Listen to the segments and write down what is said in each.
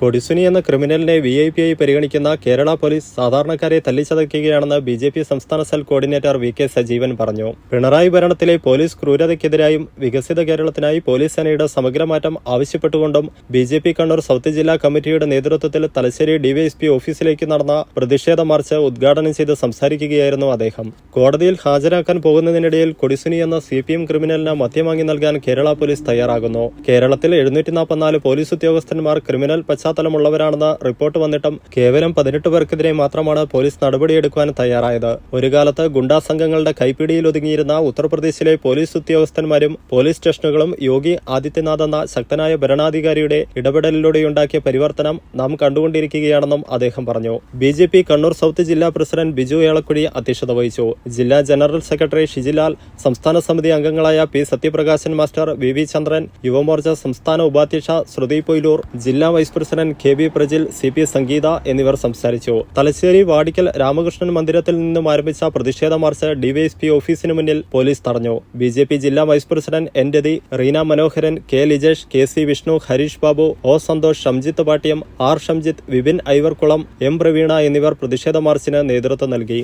കൊടിസുനി എന്ന ക്രിമിനലിനെ V I P ആയി പരിഗണിക്കുന്ന കേരള പോലീസ് സാധാരണക്കാരെ തല്ലിച്ചതയ്ക്കുകയാണെന്ന് ബി ജെ പി സംസ്ഥാന cell coordinator V K Sajeevan പറഞ്ഞു. പിണറായി ഭരണത്തിലെ പോലീസ് ക്രൂരതയ്ക്കെതിരായും വികസിത കേരളത്തിനായി പോലീസ് സേനയുടെ സമഗ്രമാറ്റം ആവശ്യപ്പെട്ടുകൊണ്ടും B J P Kannur south ജില്ലാ കമ്മിറ്റിയുടെ നേതൃത്വത്തിൽ തലശ്ശേരി ഡിവൈഎസ്പി ഓഫീസിലേക്ക് നടന്ന പ്രതിഷേധ മാർച്ച് ഉദ്ഘാടനം ചെയ്ത് സംസാരിക്കുകയായിരുന്നു അദ്ദേഹം. കോടതിയിൽ ഹാജരാക്കാൻ പോകുന്നതിനിടയിൽ കൊടിസുനി എന്ന സി പി എം ക്രിമിനലിന് മദ്യം വാങ്ങി നൽകാൻ കേരള പോലീസ് തയ്യാറാകുന്നു. കേരളത്തിൽ എഴുന്നൂറ്റി നാൽപ്പത്തിനാല് പോലീസ് ഉദ്യോഗസ്ഥന്മാർ ക്രിമിനൽ പശ്ചാത്തലമുള്ളവരാണെന്ന് റിപ്പോർട്ട് വന്നിട്ടും കേവലം പതിനെട്ട് പേർക്കെതിരെ മാത്രമാണ് പോലീസ് നടപടിയെടുക്കുവാൻ തയ്യാറായത്. ഒരു കാലത്ത് ഗുണ്ടാ സംഘങ്ങളുടെ കൈപ്പിടിയിൽ ഒതുങ്ങിയിരുന്ന ഉത്തർപ്രദേശിലെ പോലീസ് ഉദ്യോഗസ്ഥന്മാരും പോലീസ് സ്റ്റേഷനുകളും യോഗി ആദിത്യനാഥ് എന്ന ശക്തനായ ഭരണാധികാരിയുടെ ഇടപെടലിലൂടെയുണ്ടാക്കിയ പരിവർത്തനം നാം കണ്ടുകൊണ്ടിരിക്കുകയാണെന്നും അദ്ദേഹം പറഞ്ഞു. B J P Kannur south ജില്ലാ പ്രസിഡന്റ് ബിജു ഏളക്കുടി അധ്യക്ഷത വഹിച്ചു. ജില്ലാ ജനറൽ സെക്രട്ടറി ഷിജിലാൽ സംസ്ഥാന സമിതി അംഗങ്ങളായ P Sathyaprakashan master V V Chandran Yuvamorcha സംസ്ഥാന ഉപാധ്യക്ഷ ശ്രുതി പൊയിലൂർ ജില്ലാ vice president K B Prajil C P Sangeetha എന്നിവർ സംസാരിച്ചു. തലശ്ശേരി വാടിക്കൽ രാമകൃഷ്ണൻ മന്ദിരത്തിൽ നിന്നും ആരംഭിച്ച പ്രതിഷേധ മാർച്ച് ഡിവൈഎസ്പി ഓഫീസിന് മുന്നിൽ പോലീസ് തടഞ്ഞു. ബി ജെ പി ജില്ലാ vice president N Rathi Reena Manoharan K Lijesh K C Vishnu Harish Babu O Santhosh Shamjith Pattiam R Shamjith Vipin Aivarkulam M Praveena എന്നിവർ പ്രതിഷേധ മാർച്ചിന് നേതൃത്വം നൽകി.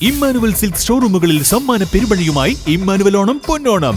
ഇമ്മാനുവൽ സിൽക്ക് ഷോറൂമുകളിൽ സമ്മാന പെരുപഴിയുമായി Emmanuel Onam പൊന്നോണം.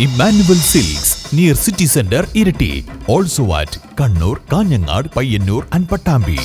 Emmanuel Silks near city centre ഇരട്ടി. Also at Kannur Kanhangad Payyanur and Pattambi.